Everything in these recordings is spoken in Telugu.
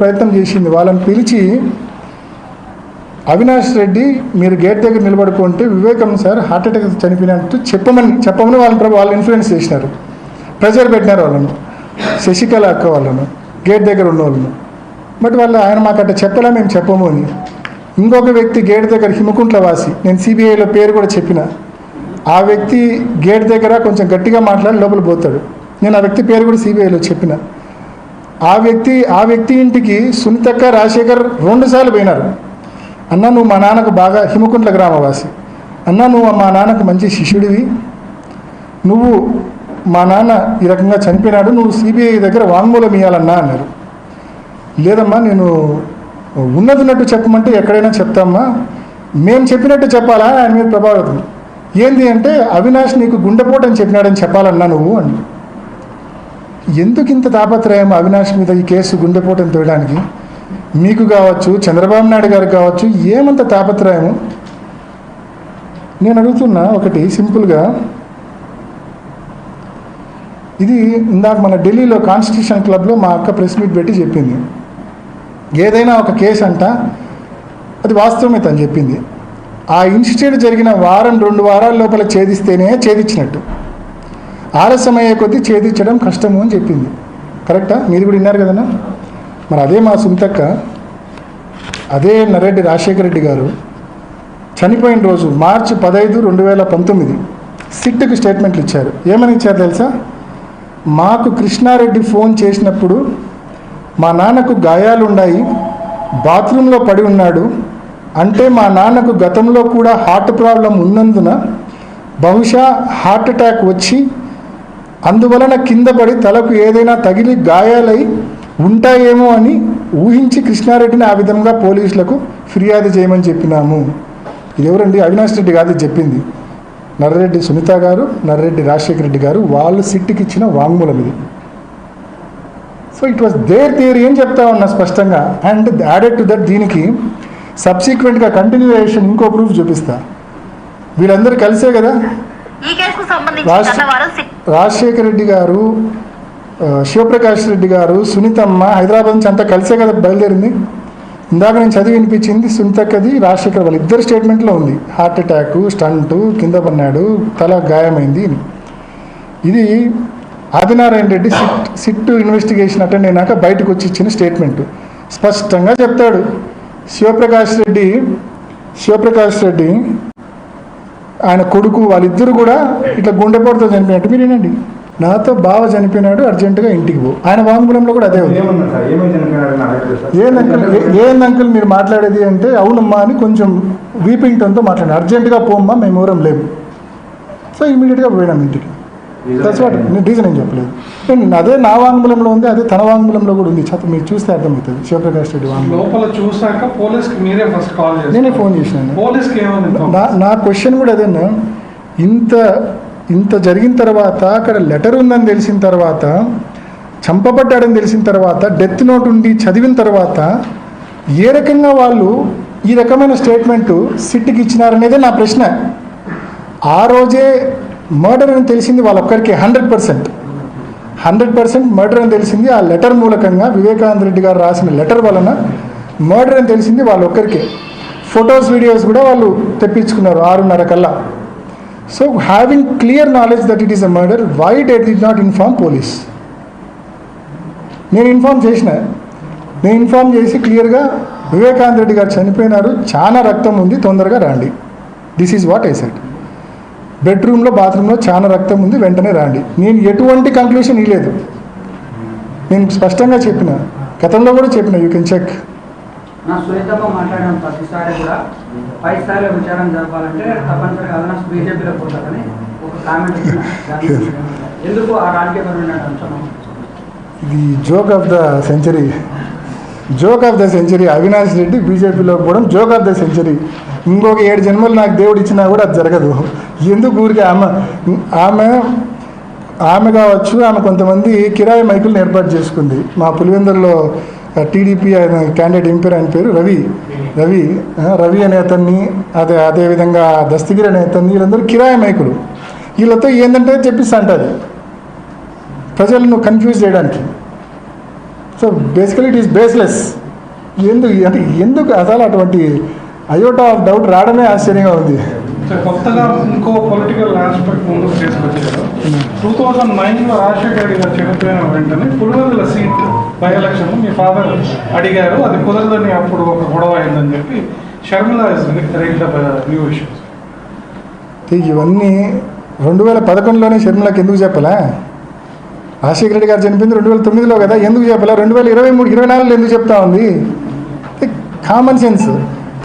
ప్రయత్నం చేసింది. వాళ్ళని పిలిచి అవినాష్ రెడ్డి మీరు గేట్ దగ్గర నిలబడుకుంటే వివేకం సార్ హార్ట్అటాక్ చనిపోయినట్టు చెప్పమని చెప్పమని వాళ్ళని వాళ్ళు ఇన్ఫ్లుయెన్స్ చేసినారు. ప్రెజర్ పెట్టినారు వాళ్ళను. శశికళ అక్క వాళ్ళను. గేట్ దగ్గర ఉన్న వాళ్ళను. బట్ వాళ్ళు ఆయన మాకు అట్లా మేము చెప్పము అని. ఇంకొక వ్యక్తి గేట్ దగ్గర హిమకుంట్ల వాసి నేను సిబిఐలో పేరు కూడా చెప్పిన. ఆ వ్యక్తి గేట్ దగ్గర కొంచెం గట్టిగా మాట్లాడి లోపల పోతాడు. నేను ఆ వ్యక్తి పేరు కూడా సిబిఐలో చెప్పిన. ఆ వ్యక్తి ఆ వ్యక్తి ఇంటికి సునీతక్క రాజశేఖర్ రెండు సార్లు పోయినారు. అన్న నువ్వు మా నాన్నకు బాగా హిమకుంట్ల గ్రామవాసి. అన్న నువ్వు మా నాన్నకు మంచి శిష్యుడివి. నువ్వు మా నాన్న ఈ రకంగా చనిపోయినాడు. నువ్వు సిబిఐ దగ్గర వాంగ్మూలం ఇవ్వాలన్నా అన్నారు. లేదమ్మా నేను ఉన్నదిన్నట్టు చెప్పమంటే ఎక్కడైనా చెప్తామ్మా. మేము చెప్పినట్టు చెప్పాలా? ఆయన మీద ప్రభావితం. ఏంది అంటే అవినాష్ నీకు గుండెపోటు అని చెప్పినాడని చెప్పాలన్నా నువ్వు అని ఎందుకు ఇంత తాపత్రయం అవినాష్ మీద ఈ కేసు గుండెపోటును తోయడానికి? మీకు కావచ్చు చంద్రబాబు నాయుడు గారికి కావచ్చు ఏమంత తాపత్రయము? నేను అడుగుతున్నా ఒకటి సింపుల్గా. ఇది ఇందాక మన ఢిల్లీలో కాన్స్టిట్యూషన్ క్లబ్లో మా అక్క ప్రెస్ మీట్ పెట్టి చెప్పింది. ఏదైనా ఒక కేసు అంట అది వాస్తవమే తను చెప్పింది. ఆ ఇన్స్టిట్యూట్ జరిగిన వారం రెండు వారాల లోపల ఛేదిస్తేనే ఛేదించినట్టు. ఆలస్యం అయ్యే కొద్దీ ఛేదించడం కష్టము అని చెప్పింది. కరెక్టా మీరు కూడా విన్నారు కదన్నా? మరి అదే మా సుంతక్క అదే నరెడ్డి రాజశేఖర రెడ్డి గారు చనిపోయిన రోజు మార్చి పదహైదు రెండు వేల పంతొమ్మిది సిట్కి స్టేట్మెంట్లు ఇచ్చారు. ఏమని ఇచ్చారు తెలుసా? మాకు కృష్ణారెడ్డి ఫోన్ చేసినప్పుడు మా నాన్నకు గాయాలున్నాయి బాత్రూంలో పడి ఉన్నాడు అంటే మా నాన్నకు గతంలో కూడా హార్ట్ ప్రాబ్లం ఉన్నందున బహుశా హార్ట్ అటాక్ వచ్చి అందువలన కింద పడి తలకు ఏదైనా తగిలి గాయాలై ఉంటాయేమో అని ఊహించి కృష్ణారెడ్డిని ఆ విధంగా పోలీసులకు ఫిర్యాదు చేయమని చెప్పినాము. ఇది ఎవరండి అవినాష్ రెడ్డి కాదు చెప్పింది. నర్రెడ్డి సునీత గారు నర్రెడ్డి రాజశేఖర రెడ్డి గారు వాళ్ళు సిట్టికి ఇచ్చిన వాంగ్మూలం ఇది. So it was their theory అని చెప్తా ఉన్నా స్పష్టంగా. అండ్ యాడెడ్ టు దట్ దీనికి సబ్సిక్వెంట్గా కంటిన్యూయేషన్ ఇంకో ప్రూఫ్ చూపిస్తా. వీళ్ళందరూ కలిసే కదా? రాష్ట్ర- రాజశేఖర రెడ్డి గారు శివప్రకాష్ రెడ్డి గారు సునీతమ్మ హైదరాబాద్ నుంచి అంతా కలిసే కదా బయలుదేరింది. ఇందాక నేను చదివి వినిపించింది సునీతక్కది రాజశేఖర్ వాళ్ళ ఇద్దరు స్టేట్మెంట్లో ఉంది. హార్ట్ అటాక్ స్టంట్ కింద పడినాడు తల గాయమైంది. ఇది Adinarayana Reddy SIT SIT investigation attend అయినాక బయటకు వచ్చి ఇచ్చిన స్టేట్మెంట్. స్పష్టంగా చెప్తాడు. శివప్రకాష్ రెడ్డి శివప్రకాష్ రెడ్డి ఆయన కొడుకు వాళ్ళిద్దరు కూడా ఇట్లా గుండెపోటుతో చనిపోయినట్టు. మీరు వినండి. నాతో బావ చనిపోయినాడు అర్జెంటుగా ఇంటికి పో. ఆయన వాంగ్మూలంలో కూడా అదే ఉంది. ఏమన్నా సార్? ఏమై చనిపోయినాడని అడగలేదు సార్? ఏంది అంకుల్? ఏ- ఏంది అంకుల్ మీరు మాట్లాడేది అంటే అవునమ్మా అని కొంచెం వీపింగ్ టోన్తో మాట్లాడాను అర్జెంటుగా పోమ్మా మేము ఊరం లేము. సో ఇమీడియట్గా పోయినాం ఇంటికి. దట్స్ వాట్ రీజన్ ఏం చెప్పలేదు. అదే నా వాంగ్మూలంలో ఉంది అదే తన వాంగ్మూలంలో కూడా ఉంది. చదువు మీరు చూస్తే అర్థమవుతుంది. శివప్రకాష్ రెడ్డి లోపల చూసాక పోలీస్కి మీరే ఫస్ట్ కాల్ నేనే ఫోన్ చేసినాను పోలీస్కి ఏమని నా నా క్వశ్చన్ కూడా అదేనా ఇంత ఇంత జరిగిన తర్వాత అక్కడ లెటర్ ఉందని తెలిసిన తర్వాత చంపబడ్డాడని తెలిసిన తర్వాత డెత్ నోట్ ఉండి చదివిన తర్వాత ఏ రకంగా వాళ్ళు ఈ రకమైన స్టేట్మెంట్ సిట్కి ఇచ్చినారనేదే నా ప్రశ్న. ఆ రోజే మర్డర్ అని తెలిసింది వాళ్ళొక్కరికి hundred percent. Hundred percent murder అని తెలిసింది ఆ లెటర్ మూలకంగా వివేకానంద రెడ్డి గారు రాసిన లెటర్ వలన మర్డర్ అని తెలిసింది వాళ్ళొక్కరికే. ఫొటోస్ వీడియోస్ కూడా వాళ్ళు తెప్పించుకున్నారు ఆరున్నర కల్లా. So having clear knowledge that it is a murder why did they not inform police నేను ఇన్ఫార్మ్ చేసిన. నేను ఇన్ఫార్మ్ చేసి క్లియర్గా వివేకానంద రెడ్డి గారు చనిపోయినారు. చాలా రక్తం ఉంది తొందరగా రండి. This is what I said బెడ్రూమ్లో బాత్రూంలో చాలా రక్తం ఉంది వెంటనే రండి. నేను ఎటువంటి కంక్లూషన్ ఇవ్వలేదు నేను స్పష్టంగా చెప్పిన గతంలో కూడా చెప్పిన యూ కెన్ చెక్ నా సునీతమ్మ మాట్లాడిన ప్రతిసారి కూడా పై స్థాయిలో విచారణ జరపాలంటే తప్పనిసరిగా అవినాష్ బీజేపీలో పోతారని ఒక కామెంట్ ఇచ్చిన దానికి ఎందుకు ఆ రాజకీయపరమైన అంశం? ఇది joke of the century joke of the century Avinash Reddy బీజేపీలో పోవడం జోక్ ఆఫ్ ద సెంచరీ ఇంకొక ఏడు జన్మలు నాకు దేవుడు ఇచ్చినా కూడా అది జరగదు. ఎందుకు ఊరికి ఆమె ఆమె ఆమె కావచ్చు ఆమె కొంతమంది కిరాయి మైకులను ఏర్పాటు చేసుకుంది. మా పులివెందుల్లో టీడీపీ ఆయన క్యాండిడేట్ ఎంపీర్ ఆయన పేరు రవి. రవి రవి అనే అతన్ని అదే అదేవిధంగా దస్తగిరి అనే అతన్ని వీళ్ళందరూ కిరాయి మైకులు. వీళ్ళతో ఏంటంటే చెప్పిస్తా అంటారు. ప్రజలను కన్ఫ్యూజ్ చేయడానికి. So basically it is baseless ఎందుకు అంటే ఎందుకు అసలు అటువంటి అయోటా ఆఫ్ డౌట్ రావడమే ఆశ్చర్యంగా ఉంది? కొత్తగా ఇంకో పొలిటికల్ ఆస్పెక్ట్ ముందుకు తీసుకొచ్చారు. టూ థౌజండ్ నైన్లో రాజశేఖర రెడ్డి గారు చనిపోయిన వెంటనే పులివెందుల సీట్ బై ఎలక్షన్ మీ ఫాదర్ అడిగారు. అది కుదరదని అప్పుడు ఒక గొడవ అయిందని చెప్పి షర్మిల రైట్ న్యూ ఇష్యూస్. ఇవన్నీ రెండు వేల పదకొండులోనే షర్మిలకి ఎందుకు చెప్పలా? రాజశేఖర రెడ్డి గారు చనిపోయింది రెండు వేల తొమ్మిదిలో కదా ఎందుకు చెప్పలా? రెండు వేల ఇరవై మూడు ఇరవై నాలుగులో ఎందుకు చెప్తా ఉంది? కామన్ సెన్స్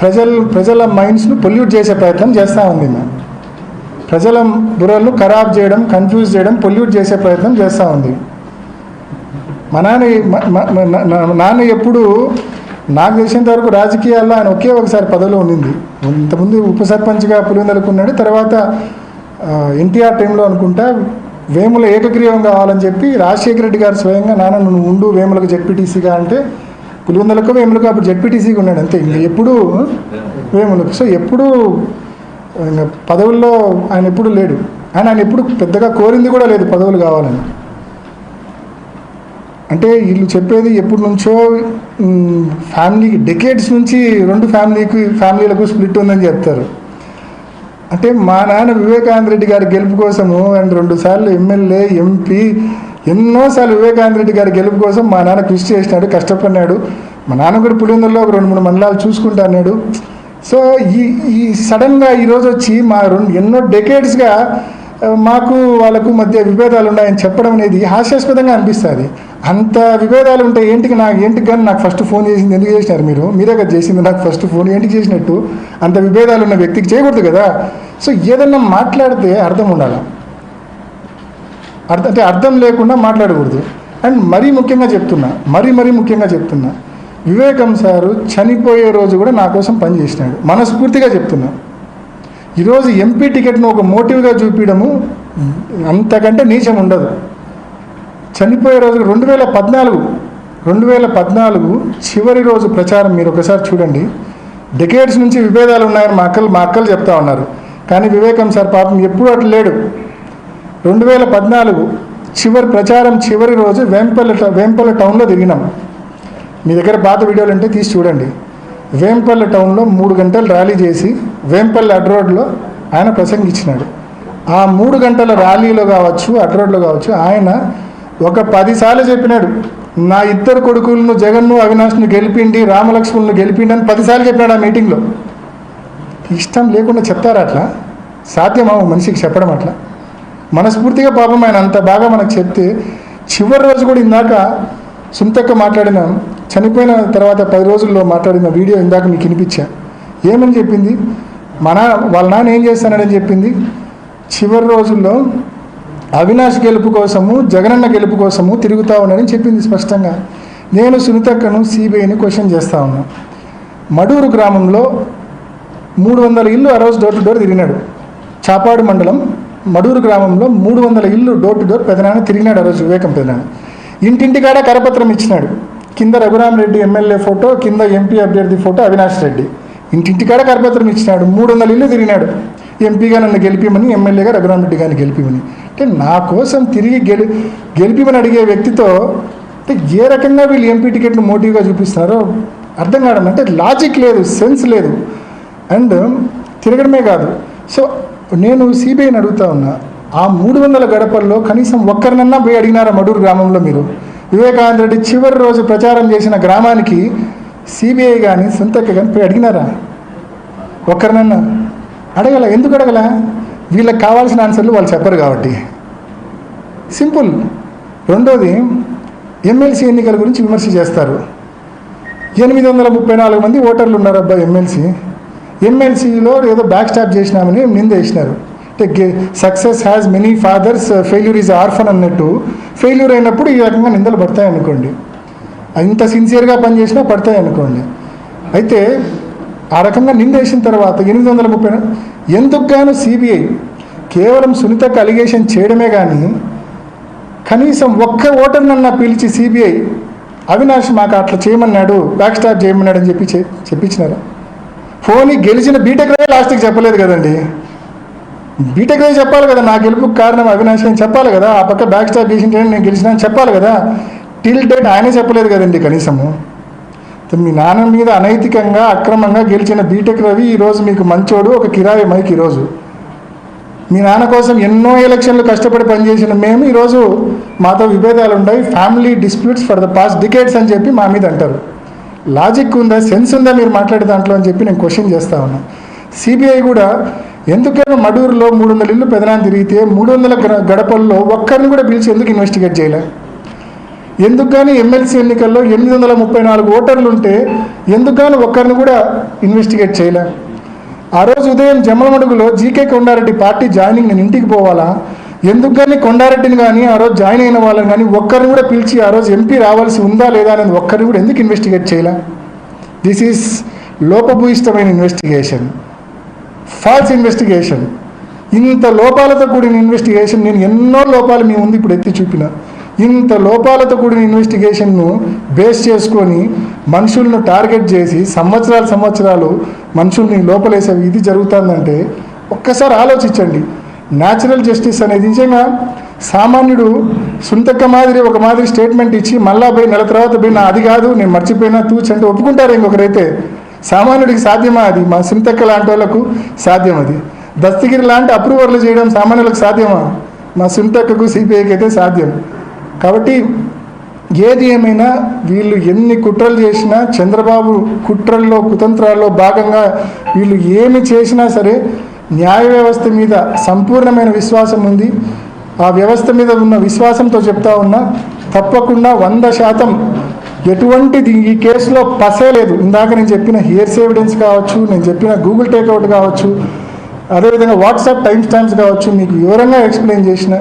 ప్రజల ప్రజల మైండ్స్ను పొల్యూట్ చేసే ప్రయత్నం చేస్తూ ఉంది మేము ప్రజల బుర్రలను ఖరాబ్ చేయడం కన్ఫ్యూజ్ చేయడం పొల్యూట్ చేసే ప్రయత్నం చేస్తూ ఉంది. మా నాన్న నాన్న ఎప్పుడు నాకు తెలిసినంత వరకు రాజకీయాల్లో ఆయన ఒకే ఒకసారి పదవిలో ఉండింది. ఇంతకుముందు ఉప సర్పంచ్గా పులివెందలుకున్నాడు తర్వాత ఎన్టీఆర్ టైంలో అనుకుంటా వేముల ఏకగ్రీవం కావాలని చెప్పి రాజశేఖర రెడ్డి గారు స్వయంగా నాన్న నువ్వు ఉండు వేములకు జడ్పీటీసీగా అంటే పులివెందులకు వేములకు అప్పుడు జడ్పీటీసీగా ఉన్నాడు అంతే. ఇంకా ఎప్పుడు వేములకు. సో ఎప్పుడు పదవుల్లో ఆయన ఎప్పుడు లేడు. ఆయన ఆయన ఎప్పుడు పెద్దగా కోరింది కూడా లేదు పదవులు కావాలని. అంటే వీళ్ళు చెప్పేది ఎప్పటి నుంచో ఫ్యామిలీకి డెకేడ్స్ నుంచి రెండు ఫ్యామిలీకి ఫ్యామిలీలకు స్ప్లిట్ ఉందని చెప్తారు. అంటే మా నాన్న వివేకానంద రెడ్డి గారి గెలుపు కోసము అండ్ రెండు సార్లు ఎమ్మెల్యే ఎంపీ ఎన్నోసార్లు వివేకానంద రెడ్డి గారి గెలుపు కోసం మా నాన్న కృషి చేసినాడు కష్టపడినాడు. మా నాన్న కూడా పులివెందుల్లో ఒక రెండు మూడు మండలాలు చూసుకుంటా అన్నాడు. సో ఈ ఈ సడన్గా ఈరోజు వచ్చి మా రెండు ఎన్నో డెకేడ్స్గా మాకు వాళ్ళకు మధ్య విభేదాలు ఉన్నాయని చెప్పడం అనేది హాస్యాస్పదంగా అనిపిస్తుంది. అంత విభేదాలు ఉంటే ఏంటికి నాకు ఏంటికి కానీ నాకు ఫస్ట్ ఫోన్ చేసింది ఎందుకు చేసినారు మీరు? మీరే కదా చేసింది నాకు ఫస్ట్ ఫోన్ ఏంటికి చేసినట్టు? అంత విభేదాలు ఉన్న వ్యక్తికి చేయకూడదు కదా? సో ఏదన్నా మాట్లాడితే అర్థం ఉండాలి? అర్థం అంటే అర్థం లేకుండా మాట్లాడకూడదు. అండ్ మరీ ముఖ్యంగా చెప్తున్నా మరీ మరీ ముఖ్యంగా చెప్తున్నా వివేకం సారు చనిపోయే రోజు కూడా నా కోసం పనిచేసినాడు మనస్ఫూర్తిగా చెప్తున్నా. ఈరోజు ఎంపీ టికెట్ను ఒక మోటివ్గా చూపించడము అంతకంటే నీచం ఉండదు. చనిపోయే రోజు రెండు వేల పద్నాలుగు రెండు వేల పద్నాలుగు చివరి రోజు ప్రచారం మీరు ఒకసారి చూడండి. డెకేట్స్ నుంచి విభేదాలు ఉన్నాయని మా అక్కలు మా అక్కలు చెప్తా ఉన్నారు. కానీ వివేకం సార్ పాపం ఎప్పుడూ అట్లా లేడు. రెండు వేల పద్నాలుగు చివరి ప్రచారం చివరి రోజు వేంపల్లి వేంపల్లి టౌన్లో తిరిగినాం మీ దగ్గర పాత వీడియోలు ఉంటే తీసి చూడండి. వేంపల్లి టౌన్లో మూడు గంటలు ర్యాలీ చేసి వేంపల్లి అడ్రోడ్లో ఆయన ప్రసంగించినాడు. ఆ మూడు గంటల ర్యాలీలో కావచ్చు అడ్రోడ్లో కావచ్చు ఆయన ఒక పదిసార్లు చెప్పినాడు నా ఇద్దరు కొడుకులను జగన్ను అవినాష్ను గెలిపిండి రామలక్ష్మణ్ను గెలిపిండి అని పదిసార్లు చెప్పినాడు ఆ మీటింగ్లో. ఇష్టం లేకుండా చెప్తారా అట్లా? సాధ్యమా మనిషికి చెప్పడం అట్లా? మనస్ఫూర్తిగా పాపం ఆయన అంత బాగా మనకు చెప్తే చివరి రోజు కూడా ఇందాక సుంతక్క మాట్లాడిన చనిపోయిన తర్వాత పది రోజుల్లో మాట్లాడిన వీడియో ఇందాక మీకు వినిపించా. ఏమని చెప్పింది? మన వాళ్ళ నాన్న ఏం చేస్తానని చెప్పింది? చివరి రోజుల్లో అవినాష్ గెలుపు కోసము జగనన్న గెలుపు కోసము తిరుగుతా ఉన్నానని చెప్పింది స్పష్టంగా. నేను సునీతక్కను సిబిఐని క్వశ్చన్ చేస్తా ఉన్నా. మడూరు గ్రామంలో మూడు వందల ఇల్లు ఆ రోజు డోర్ టు డోర్ తిరిగినాడు. చాపాడు మండలం మడూరు గ్రామంలో మూడు వందల ఇల్లు డోర్ టు డోర్ పెదనాన్న తిరిగినాడు ఆ రోజు వివేకం పెదనాన్న. ఇంటింటికాడ కరపత్రం ఇచ్చినాడు. కింద రఘురామ్ రెడ్డి ఎమ్మెల్యే ఫోటో కింద ఎంపీ అభ్యర్థి ఫోటో అవినాష్ రెడ్డి. ఇంటింటికాడ కరపత్రం ఇచ్చినాడు. మూడు వందల ఇల్లు తిరిగినాడు. ఎంపీగా నన్ను గెలిపిమని ఎమ్మెల్యేగా రఘురామరెడ్డి గారిని గెలిపిమని. అంటే నా కోసం తిరిగి గెలి గెలిపిమని అడిగే వ్యక్తితో అంటే ఏ రకంగా వీళ్ళు ఎంపీ టికెట్ను మోటివ్గా చూపిస్తున్నారో అర్థం కావడం అంటే లాజిక్ లేదు సెన్స్ లేదు. అండ్ తిరగడమే కాదు. సో నేను సిబిఐని అడుగుతా ఉన్నా ఆ మూడు వందల గడపల్లో కనీసం ఒక్కరినన్నా పోయి అడిగినారా మడూరు గ్రామంలో మీరు? వివేకానంద రెడ్డి చివరి రోజు ప్రచారం చేసిన గ్రామానికి సిబిఐ కానీ సొంతక్క కానీ పోయి అడిగినారా? ఒక్కరినన్నా. అడగల. ఎందుకు అడగల? వీళ్ళకి కావాల్సిన ఆన్సర్లు వాళ్ళు చెప్పరు కాబట్టి. సింపుల్. రెండోది ఎమ్మెల్సీ ఎన్నికల గురించి విమర్శ చేస్తారు. ఎనిమిది వందల ముప్పై నాలుగు మంది ఓటర్లు ఉన్నారు అబ్బాయి ఎమ్మెల్సీ. ఎమ్మెల్సీలో ఏదో బ్యాక్ స్టాప్ చేసినామని నింద వేసినారు. అంటే success has many fathers failure is orphan అన్నట్టు. ఫెయిల్యూర్ అయినప్పుడు ఈ రకంగా నిందలు పడతాయి అనుకోండి. ఇంత సిన్సియర్గా పనిచేసినా పడతాయి అనుకోండి. అయితే ఆ రకంగా నింద వేసిన తర్వాత ఎనిమిది వందల ముప్పై ఎందుకు గాను సిబిఐ కేవలం సునీతకు అలిగేషన్ చేయడమే కానీ కనీసం ఒక్క ఓటర్నన్నా పిలిచి సిబిఐ అవినాష్ మాకు అట్లా చేయమన్నాడు బ్యాక్ స్టాప్ చేయమన్నాడు అని చెప్పి చెప్పించినారా చెప్పించినారు? ఫోన్ గెలిచిన బీటెక్ లాస్ట్కి చెప్పలేదు కదండి. బీటెక్ రే చెప్పాలి కదా నా గెలుపుకు కారణం అవినాష్ అని చెప్పాలి కదా ఆ పక్క బ్యాక్ స్టాప్ చేసింటే నేను గెలిచిన అని చెప్పాలి కదా టిల్ డేట్ ఆయనే చెప్పలేదు కదండి కనీసము. మీ నాన్న మీద అనైతికంగా అక్రమంగా గెలిచిన బీటెక్ రవి ఈరోజు మీకు మంచోడు ఒక కిరాయి మైక్ ఈరోజు మీ నాన్న కోసం ఎన్నో ఎలక్షన్లు కష్టపడి పనిచేసిన మేము ఈరోజు మాతో విభేదాలు ఉన్నాయి family disputes for the past decades అని చెప్పి మా మీద అంటారు. లాజిక్ ఉందా? సెన్స్ ఉందా? మీరు మాట్లాడే దాంట్లో అని చెప్పి నేను క్వశ్చన్ చేస్తా ఉన్నా. సిబిఐ కూడా ఎందుకైనా మడూరులో మూడు వందల ఇల్లు పెదనాన్ని తిరిగితే మూడు వందల గడపల్లో ఒక్కరిని కూడా పిలిచి ఎందుకు ఇన్వెస్టిగేట్ చేయలే? ఎందుకు కానీ ఎమ్మెల్సీ ఎన్నికల్లో ఎనిమిది వందల ముప్పై నాలుగు ఓటర్లు ఉంటే ఎందుకు కానీ ఒక్కరిని కూడా ఇన్వెస్టిగేట్ చేయలే? ఆ రోజు ఉదయం జమ్మలమడుగులో G K Kondareddy party joining నేను ఇంటికి పోవాలా? ఎందుకు కానీ కొండారెడ్డిని కానీ ఆ రోజు జాయిన్ అయిన వాళ్ళని కానీ ఒక్కరిని కూడా పిలిచి ఆ రోజు ఎంపీ రావాల్సి ఉందా లేదా అనేది ఒక్కరిని కూడా ఎందుకు ఇన్వెస్టిగేట్ చేయలే? దిస్ ఈస్ లోపభూయిష్టమైన ఇన్వెస్టిగేషన్ ఫాల్స్ ఇన్వెస్టిగేషన్ ఇంత లోపాలతో కూడిన ఇన్వెస్టిగేషన్ నేను ఎన్నో లోపాలు మీ ముందు ఇప్పుడు ఎత్తి చూపిన. ఇంత లోపాలతో కూడిన ఇన్వెస్టిగేషన్ను బేస్ చేసుకొని మనుషులను టార్గెట్ చేసి సంవత్సరాలు సంవత్సరాలు మనుషుల్ని లోపలేసేవి ఇది జరుగుతుందంటే ఒక్కసారి ఆలోచించండి. న్యాచురల్ జస్టిస్ అనేది నిజంగా సామాన్యుడు సుంతక్క మాదిరి ఒక మాదిరి స్టేట్మెంట్ ఇచ్చి మళ్ళా పోయి నెల తర్వాత పోయి నా అది కాదు నేను మర్చిపోయినా తూచంటే ఒప్పుకుంటారు ఇంకొకరైతే. సామాన్యుడికి సాధ్యమా అది? మా సుంతక్క లాంటి వాళ్ళకు సాధ్యం అది. దస్తగిరి లాంటి అప్రూవర్లు చేయడం సామాన్యులకు సాధ్యమా? మా సుంతక్కకు సిపిఐకి అయితే సాధ్యం. కాబట్టి ఏది ఏమైనా వీళ్ళు ఎన్ని కుట్రలు చేసినా చంద్రబాబు కుట్రల్లో కుతంత్రాల్లో భాగంగా వీళ్ళు ఏమి చేసినా సరే న్యాయ వ్యవస్థ మీద సంపూర్ణమైన విశ్వాసం ఉంది. ఆ వ్యవస్థ మీద ఉన్న విశ్వాసంతో చెప్తా ఉన్నా తప్పకుండా వంద శాతం ఎటువంటిది ఈ కేసులో పసే లేదు. ఇందాక నేను చెప్పిన హియర్స్ ఎవిడెన్స్ కావచ్చు నేను చెప్పిన గూగుల్ టేక్అవుట్ కావచ్చు అదేవిధంగా వాట్సాప్ టైం స్టాంప్స్ కావచ్చు మీకు వివరంగా ఎక్స్ప్లెయిన్ చేసిన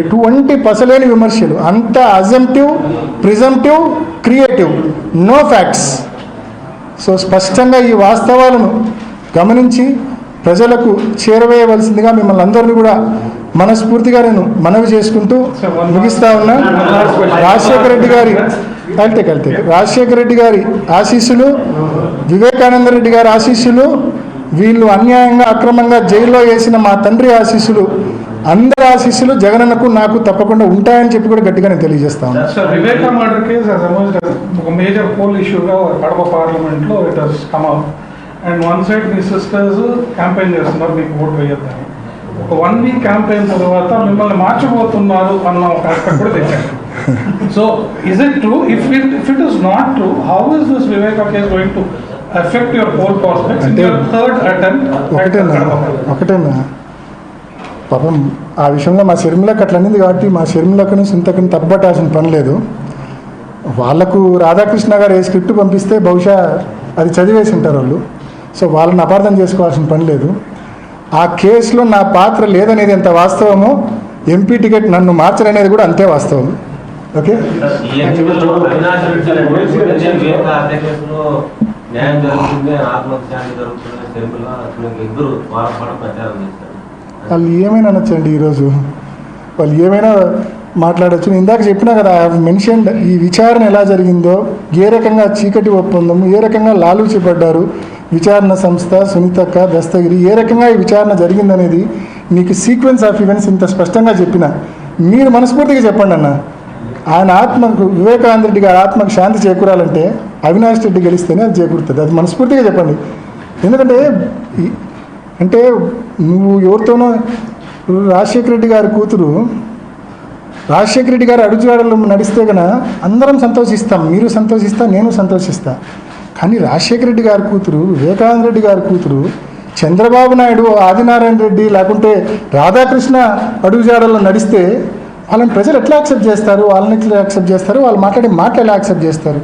ఎటువంటి పసలేని విమర్శలు. అంత assumptive presumptive creative. No facts. So స్పష్టంగా ఈ వాస్తవాలను గమనించి ప్రజలకు చేరవేయవలసిందిగా మిమ్మల్ని అందరినీ కూడా మనస్ఫూర్తిగా నేను మనవి చేసుకుంటూ ముగిస్తా ఉన్నా. రాజశేఖర రెడ్డి గారి కలితే కలితే. రాజశేఖర రెడ్డి గారి ఆశీస్సులు వివేకానంద రెడ్డి గారి ఆశీస్సులు వీళ్ళు అన్యాయంగా అక్రమంగా జైల్లో వేసిన మా తండ్రి ఆశీస్సులు అందరి ఆశీస్సులు జగనన్నకు నాకు తప్పకుండా ఉంటాయని చెప్పి కూడా గట్టిగా నేను తెలియజేస్తాను మర్డర్ కేస్ ఒక major poll ఇష్యూగా Kadapa parliament it has come up and one side me sisters campaign చేస్తున్నారు మీకు ఓటు వేయొద్దని. ఒక వన్ వీక్ క్యాంపెయిన్ తర్వాత మిమ్మల్ని మార్చిపోతున్నారు అన్న ఒక కూడా తెచ్చారు so is it true if it if it is not true how is this Viveka case going to affect your poll prospects in your third ఒకటేనా అటెంప్ట్ ఒకటేనా పాపం ఆ విషయంలో మా షర్మిలకు అట్లా అనింది కాబట్టి మా షర్మిలకను సింతకను తప్పబట్టాల్సిన పని లేదు. వాళ్ళకు రాధాకృష్ణ గారు ఏ స్క్రిప్ట్ పంపిస్తే బహుశా అది చదివేసి ఉంటారు వాళ్ళు. సో వాళ్ళని అపార్థం చేసుకోవాల్సిన పని లేదు. ఆ కేసులో నా పాత్ర లేదనేది ఎంత వాస్తవమో ఎంపీ టికెట్ నన్ను మార్చరనేది కూడా అంతే వాస్తవం. ఓకే? న్యాయం జరుగుతుంది జరుగుతుంది తెలుగులో ఇద్దరు వారం పాటు ప్రచారం వాళ్ళు ఏమైనా అనొచ్చండి ఈరోజు? వాళ్ళు ఏమైనా మాట్లాడచ్చు? నేను ఇందాక చెప్పినా కదా ఐ మెన్షన్డ్ ఈ విచారణ ఎలా జరిగిందో ఏ రకంగా చీకటి ఒప్పందం ఏ రకంగా లాలూచిపడ్డారు విచారణ సంస్థ సునీతక్క దస్తగిరి ఏ రకంగా ఈ విచారణ జరిగిందనేది మీకు సీక్వెన్స్ ఆఫ్ ఈవెంట్స్ ఇంత స్పష్టంగా చెప్పిన మీరు మనస్ఫూర్తిగా చెప్పండి అన్న. ఆయన ఆత్మకు వివేకానంద రెడ్డి గారి ఆత్మకు శాంతి చేకూరాలంటే అవినాష్ రెడ్డి గెలిస్తేనే అది చేకూరుతుంది. అది మనస్ఫూర్తిగా చెప్పండి. ఎందుకంటే అంటే నువ్వు ఎవరితోనో రాజశేఖర రెడ్డి గారి కూతురు రాజశేఖర రెడ్డి గారు అడుగుజాడలు నడిస్తే గన అందరం సంతోషిస్తాం మీరు సంతోషిస్తా నేను సంతోషిస్తా. కానీ రాజశేఖర రెడ్డి గారి కూతురు వివేకానంద రెడ్డి గారి కూతురు చంద్రబాబు నాయుడు ఆదినారాయణ రెడ్డి లేకుంటే రాధాకృష్ణ అడుగుజాడల్లో నడిస్తే వాళ్ళని ప్రజలు ఎట్లా యాక్సెప్ట్ చేస్తారు? వాళ్ళని ఎట్లా యాక్సెప్ట్ చేస్తారు? వాళ్ళు మాట్లాడే మాటలు ఎలా యాక్సెప్ట్ చేస్తారు?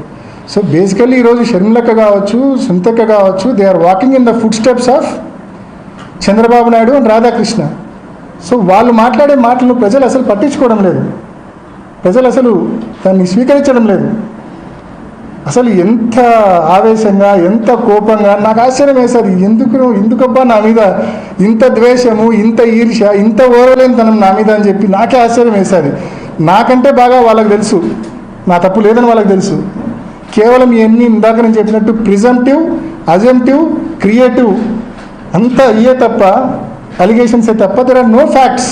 సో బేసికల్లీ ఈరోజు షర్మిలక్క కావచ్చు సుంతక్క కావచ్చు they are walking in the footsteps of Chandrababu Naidu and Radhakrishna. So వాళ్ళు మాట్లాడే మాటలను ప్రజలు అసలు పట్టించుకోవడం లేదు. ప్రజలు అసలు దాన్ని స్వీకరించడం లేదు. అసలు ఎంత ఆవేశంగా ఎంత కోపంగా నాకు ఆశ్చర్యం వేశారు ఎందుకు ఎందుకబ్బా నా మీద ఇంత ద్వేషము ఇంత ఈర్ష్య ఇంత ఓరలేనితనం నా మీద అని చెప్పి నాకే ఆశ్చర్యం వేశారు నాకంటే బాగా వాళ్ళకి తెలుసు. నా తప్పు లేదని వాళ్ళకి తెలుసు. కేవలం ఇవన్నీ ఇందాక నేను చెప్పినట్టు ప్రిజంటివ్ అజంటివ్ క్రియేటివ్ అంతా ఇయే తప్ప అలిగేషన్సే తప్ప దెర్ ఆర్ నో ఫ్యాక్ట్స్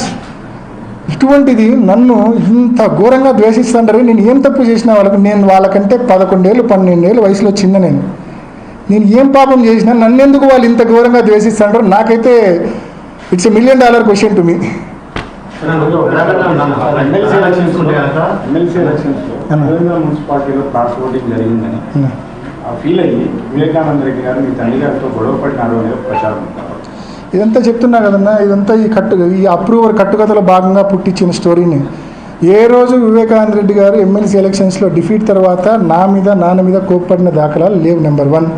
ఇటువంటిది నన్ను ఇంత ఘోరంగా ద్వేషిస్తుంటారు. నేను ఏం తప్పు చేసిన వాళ్ళకి నేను వాళ్ళకంటే పదకొండేళ్ళు పన్నెండేళ్ళు వయసులో చిన్న నేను. నేను ఏం పాపం చేసినా నన్నెందుకు వాళ్ళు ఇంత ఘోరంగా ద్వేషిస్తుంటారు? నాకైతే it's a million dollar question to me మున్సిపాలిటీలో క్రాస్ ఓటింగ్ జరిగిందని ఫీల్ అయ్యి వివేకానంద రెడ్డి గారు మీ తండ్రి గారితో గొడవ పడినారు అనేది ప్రచారం ఇదంతా చెప్తున్నా కదన్నా ఇదంతా ఈ కట్టు ఈ అప్రూవర్ కట్టుకథలో భాగంగా పుట్టించిన స్టోరీని. ఏ రోజు వివేకానంద రెడ్డి గారు ఎమ్మెల్సీ ఎలక్షన్స్లో డిఫీట్ తర్వాత నా మీద నాన్న మీద కోప్పడిన దాఖలాలు లేవు నెంబర్ వన్.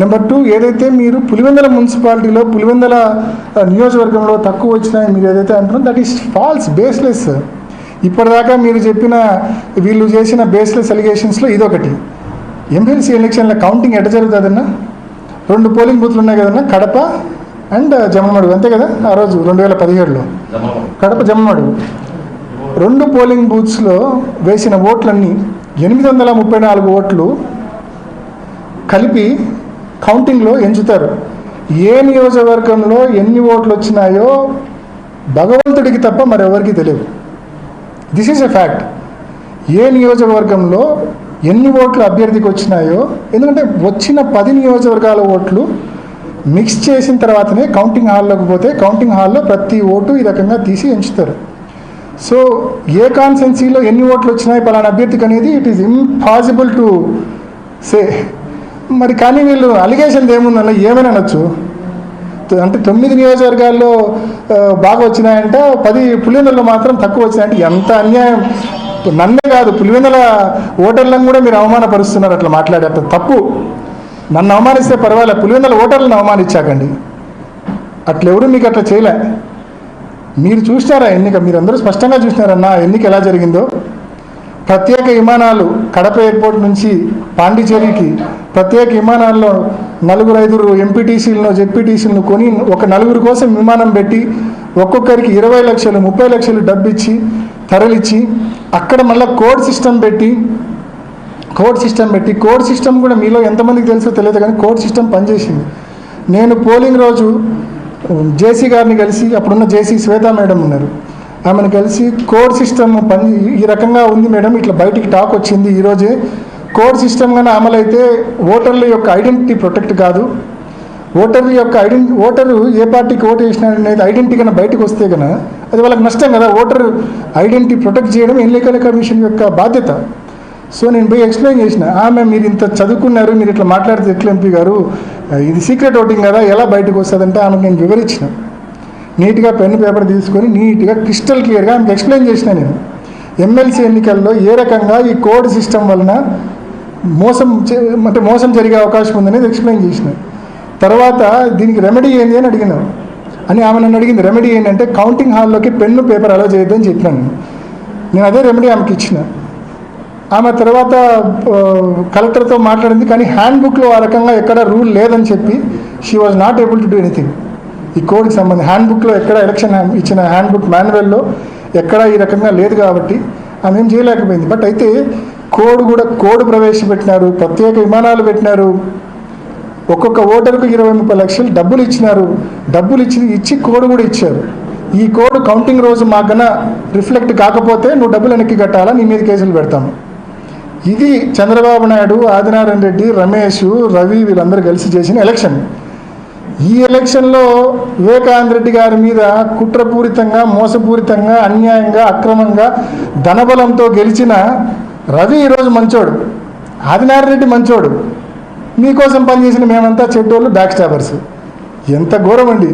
నెంబర్ టూ ఏదైతే మీరు పులివెందల మున్సిపాలిటీలో పులివెందల నియోజకవర్గంలో తక్కువ వచ్చినాయి మీరు ఏదైతే అంటున్నారో దట్ ఈస్ ఫాల్స్ బేస్లెస్ ఇప్పటిదాకా మీరు చెప్పిన వీళ్ళు చేసిన బేస్లెస్ అలిగేషన్స్లో ఇదొకటి. ఎమ్మెల్సీ ఎలక్షన్ల కౌంటింగ్ ఎట జరుగుతుందన్నా? రెండు పోలింగ్ బూత్లు ఉన్నాయి కదన్నా? కడప అండ్ జమ్మమడుగు అంతే కదా? ఆ రోజు రెండు వేల పదిహేడులో. కడప జమ్మమడుగు. రెండు పోలింగ్ బూత్స్లో వేసిన ఓట్లన్నీ ఎనిమిది వందల ముప్పై నాలుగు ఓట్లు కలిపి కౌంటింగ్లో ఎంచుతారు. ఏ నియోజకవర్గంలో ఎన్ని ఓట్లు వచ్చినాయో భగవంతుడికి తప్ప మరెవరికి తెలియదు. దిస్ ఈజ్ ఎ ఫ్యాక్ట్ ఏ నియోజకవర్గంలో ఎన్ని ఓట్లు అభ్యర్థికి వచ్చినాయో ఎందుకంటే వచ్చిన పది నియోజకవర్గాల ఓట్లు మిక్స్ చేసిన తర్వాతనే కౌంటింగ్ హాల్లోకి పోతే కౌంటింగ్ హాల్లో ప్రతి ఓటు ఈ రకంగా తీసి ఎంచుతారు. సో ఏ కాన్సెన్సీలో ఎన్ని ఓట్లు వచ్చినాయి పలానా అభ్యర్థికి అనేది it is impossible to say మరి కానీ వీళ్ళు అలిగేషన్ ఏముందన్న ఏమైనా అనొచ్చు? అంటే తొమ్మిది నియోజకవర్గాల్లో బాగా వచ్చినాయంటే పది పులివెందులలో మాత్రం తక్కువ వచ్చినాయంటే. ఎంత అన్యాయం? నన్నే కాదు పులివెందుల ఓటర్లను కూడా మీరు అవమానపరుస్తున్నారు అట్లా మాట్లాడే తప్పు. నన్ను అవమానిస్తే పర్వాలేదు పులివెందుల ఓటర్లను అవమానించాకండి. అట్లెవరు మీకు అట్లా చేయలే. మీరు చూసినారా ఎన్నిక? మీరందరూ స్పష్టంగా చూసినారన్న ఎన్నిక ఎలా జరిగిందో? ప్రత్యేక విమానాలు కడప ఎయిర్పోర్ట్ నుంచి పాండిచేరికి ప్రత్యేక విమానాల్లో నలుగురు ఐదుగురు ఎంపీటీసీలను జెడ్పీటీసీలను కొని ఒక నలుగురు కోసం విమానం పెట్టి ఒక్కొక్కరికి ఇరవై లక్షలు ముప్పై లక్షలు డబ్బు ఇచ్చి తరలిచ్చి అక్కడ మళ్ళీ కోడ్ సిస్టమ్ పెట్టి కోడ్ సిస్టమ్ పెట్టి కోడ్ సిస్టమ్ కూడా మీలో ఎంతమందికి తెలుసో తెలియదు కానీ కోడ్ సిస్టమ్ పనిచేసింది. నేను పోలింగ్ రోజు జేసీ గారిని కలిసి అప్పుడున్న జేసీ శ్వేత మేడం ఉన్నారు. ఆమెను కలిసి కోడ్ సిస్టమ్ పని ఈ రకంగా ఉంది మేడం ఇట్లా బయటికి టాక్ వచ్చింది ఈరోజే కోడ్ సిస్టమ్ కానీ అమలైతే ఓటర్ల యొక్క ఐడెంటిటీ ప్రొటెక్ట్ కాదు. ఓటర్ యొక్క ఐడెంటి ఓటరు ఏ పార్టీకి ఓటు వేసినాడు అనేది ఐడెంటిటీ కన్నా బయటకు వస్తే కనుక అది వాళ్ళకి నష్టం కదా. ఓటర్ ఐడెంటిటీ ప్రొటెక్ట్ చేయడం ఎన్నికల కమిషన్ యొక్క బాధ్యత. సో నేను పోయి ఎక్స్ప్లెయిన్ చేసిన ఆమె మీరు ఇంత చదువుకున్నారు మీరు ఇట్లా మాట్లాడితే ఎట్లా ఎంపీ గారు? ఇది సీక్రెట్ ఓటింగ్ కదా ఎలా బయటకు వస్తుందంటే ఆమెకు నేను వివరించిన. నీట్గా పెన్ పేపర్ తీసుకొని నీట్గా క్రిస్టల్ క్లియర్గా ఆమెకు ఎక్స్ప్లెయిన్ చేసిన నేను. ఎమ్మెల్సీ ఎన్నికల్లో ఏ రకంగా ఈ కోడ్ సిస్టమ్ వలన మోసం అంటే మోసం జరిగే అవకాశం ఉందనేది ఎక్స్ప్లెయిన్ చేసిన. తర్వాత దీనికి రెమెడీ ఏంది అని అడిగిన. అని ఆమె నన్ను అడిగింది రెమెడీ ఏంటంటే కౌంటింగ్ హాల్లోకి పెన్ను పేపర్ అలా చేయొద్దని చెప్పినాను నేను. నేను అదే రెమెడీ ఆమెకి ఇచ్చిన. ఆమె తర్వాత కలెక్టర్తో మాట్లాడింది కానీ హ్యాండ్ బుక్లో ఆ రకంగా ఎక్కడ రూల్ లేదని చెప్పి she was not able to do anything ఈ కోడ్కి సంబంధించి హ్యాండ్ బుక్లో ఎక్కడ ఎలక్షన్ హ్యాండ్- ఇచ్చిన హ్యాండ్ బుక్ మాన్యువల్లో ఎక్కడ ఈ రకంగా లేదు కాబట్టి ఆమె ఏం చేయలేకపోయింది. బట్ అయితే కోడ్ కూడా కోడ్ ప్రవేశపెట్టినారు ప్రత్యేక విమానాలు పెట్టినారు. ఒక్కొక్క ఓటర్కు ఇరవై ముప్పై లక్షలు డబ్బులు ఇచ్చినారు. డబ్బులు ఇచ్చి ఇచ్చి కోడ్ కూడా ఇచ్చారు. ఈ కోడ్ కౌంటింగ్ రోజు మాకన రిఫ్లెక్ట్ కాకపోతే నువ్వు డబ్బులు వెనక్కి కట్టాలా? నీ మీద కేసులు పెడతాము. ఇది చంద్రబాబు నాయుడు ఆదినారాయణ రెడ్డి రమేష్ రవి వీళ్ళందరూ కలిసి చేసిన ఎలక్షన్. ఈ ఎలక్షన్లో వివేకానంద రెడ్డి గారి మీద కుట్రపూరితంగా మోసపూరితంగా అన్యాయంగా అక్రమంగా ధనబలంతో గెలిచిన రవి ఈరోజు మంచోడు. ఆదినారాయణ రెడ్డి మంచోడు. మీకోసం పనిచేసిన మేమంతా చెడ్డోళ్ళు బ్యాక్ స్టాబర్స్. ఎంత ఘోరం అండి.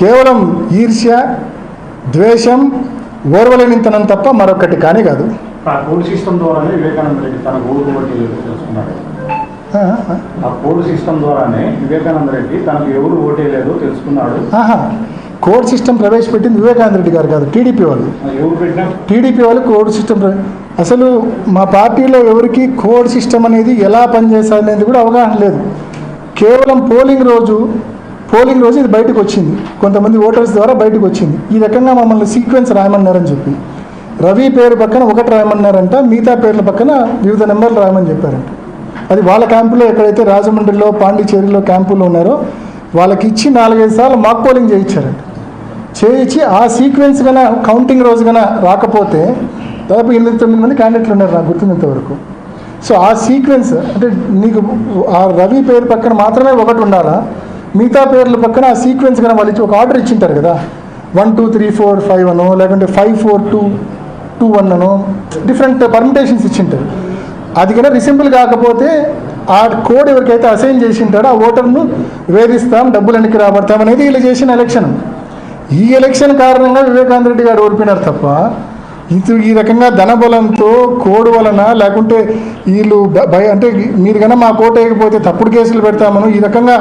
కేవలం ఈర్ష్య ద్వేషం ఓర్వలేనితనం తప్ప మరొకటి కానీ కాదు. ఆ కోడ్ సిస్టమ్ ద్వారానే వివేకానంద రెడ్డి తన ఓటు ఓటు తెలుసుకున్నాడు. ఆ, కోడ్ సిస్టమ్ ద్వారానే వివేకానంద రెడ్డి తనకు ఎవరు ఓటేయలేదో తెలుసుకున్నాడు. ఆహా. కోడ్ సిస్టమ్ ప్రవేశపెట్టింది వివేకానంద రెడ్డి గారు కాదు టీడీపీ వాళ్ళు. ఆ ఎవరు పెట్టినా? టీడీపీ వాళ్ళు కోడ్ సిస్టమ్ అసలు మా పార్టీలో ఎవరికి కోడ్ సిస్టమ్ అనేది ఎలా పనిచేస్తుంది అనేది కూడా అవగాహన లేదు. కేవలం పోలింగ్ రోజు పోలింగ్ రోజు ఇది బయటకు వచ్చింది. కొంతమంది ఓటర్స్ ద్వారా బయటకు వచ్చింది. ఈ రకంగా మమ్మల్ని సీక్వెన్స్ రాయమన్నారని చెప్పి. రవి పేరు పక్కన ఒకటి రాయమన్నారంట మిగతా పేర్ల పక్కన వివిధ నెంబర్లు రాయమని చెప్పారంట. అది వాళ్ళ క్యాంపులో ఎక్కడైతే రాజమండ్రిలో పాండిచేరిలో క్యాంపులో ఉన్నారో వాళ్ళకి ఇచ్చి నాలుగైదు సార్లు మాక్ పోలింగ్ చేయించారంట. చేయించి ఆ సీక్వెన్స్ గన కౌంటింగ్ రోజు గన రాకపోతే దాదాపు ఎనిమిది తొమ్మిది మంది క్యాండిడేట్లు ఉన్నారు నాకు గుర్తున్నంత వరకు. సో ఆ సీక్వెన్స్ అంటే నీకు ఆ రవి పేరు పక్కన మాత్రమే ఒకటి ఉండాలా? మిగతా పేర్ల పక్కన ఆ సీక్వెన్స్ కన్నా వాళ్ళు ఇచ్చి ఒక ఆర్డర్ ఇచ్చింటారు కదా. One two three four five అనో లేకుంటే five four two two one అనో డిఫరెంట్ పర్మిటేషన్స్ ఇచ్చింటారు. అది కన్నా రిసింపుల్ కాకపోతే ఆ కోడ్ ఎవరికైతే అసైన్ చేసింటాడో ఆ ఓటర్ను వేధిస్తాం డబ్బులు వెనక్కి రాబడతాం అనేది వీళ్ళు చేసిన ఎలక్షన్ ఈ ఎలక్షన్ కారణంగా వివేకానంద రెడ్డి గారు ఓడిపోయినారు తప్ప ఇది ఈ రకంగా ధనబలంతో కోడ్ వలన లేకుంటే వీళ్ళు భయ అంటే మీరు కన్నా మా కోట వేయకపోతే తప్పుడు కేసులు పెడతామను ఈ రకంగా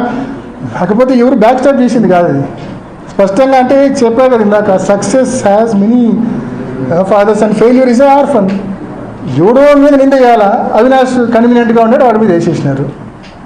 కాకపోతే ఎవరు బ్యాక్ స్టాప్ చేసింది కాదు అది. స్పష్టంగా అంటే చెప్పా కదా ఇందాక success has many fathers and failure is orphan ఎవడో మీద నింద చేయాలా? అవినాష్ కన్వీనియంట్గా ఉన్నాడు వాడి మీద వేసేసినారు.